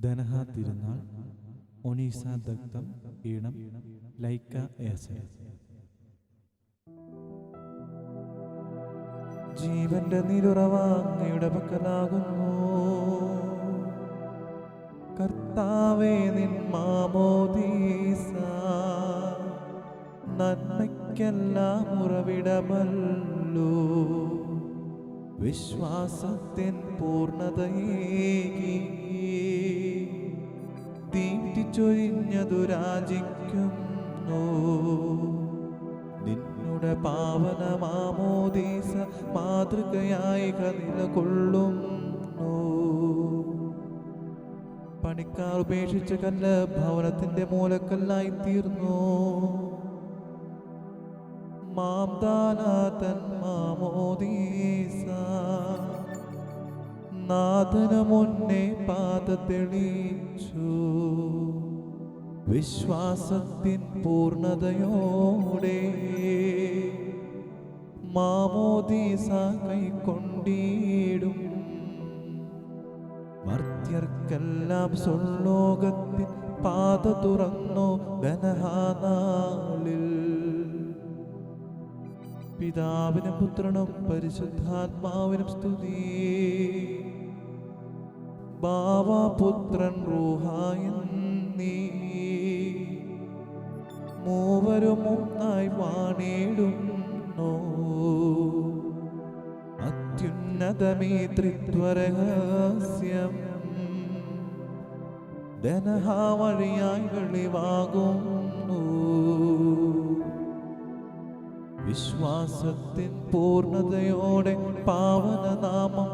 ധനഹ തിരുനാൾ ഒനീസ ദത്തം ഈണം ലൈക്ക ഏസൻ. ജീവന്റെ നിരുറവ അങ്ങയുടെ പക്കലാകുന്നു. കർത്താവേ നിൻ മാമോദീസ നന്മയ്ക്കെല്ലാം ഉറവിടമല്ലോ. വിശ്വാസത്തിൻ പൂർണതയേകി തീറ്റിച്ചൊരിഞ്ഞതു രാജിക്കുന്നു നിന്നുടെ പാവന മാമോദീസ മാതൃകയായി നിലകൊള്ളുന്നു. പണിക്കാർ ഉപേക്ഷിച്ച കല്ല് ഭവനത്തിന്റെ മൂലക്കല്ലായി തീർന്നു. മാംദാനാഥൻ മാമോദീസ നാഥന മുന്നേ പാത തെളിച്ചു വിശ്വാസത്തിൻ പൂർണതയോടെ മാമോദീസ കൈക്കൊണ്ടിടും. മർത്യർക്കെല്ലാം സ്വലോകത്തിൻ പാത തുറന്നു ധനഹാനാളിൽ. പിതാവിനും പുത്രനും പരിശുദ്ധാത്മാവിനും സ്തുതി. ബാവാപുത്രൻ റൂഹായും മൂവരും ഒന്നായി വാണിടുന്നു. അത്യുന്നതമേ ത്രിത്വരഹസ്യം. ധനഹാവഴിയായി വെളിവാകുന്നു. വിശ്വാസത്തിൻ പൂർണതയോടെ പാവനനാമം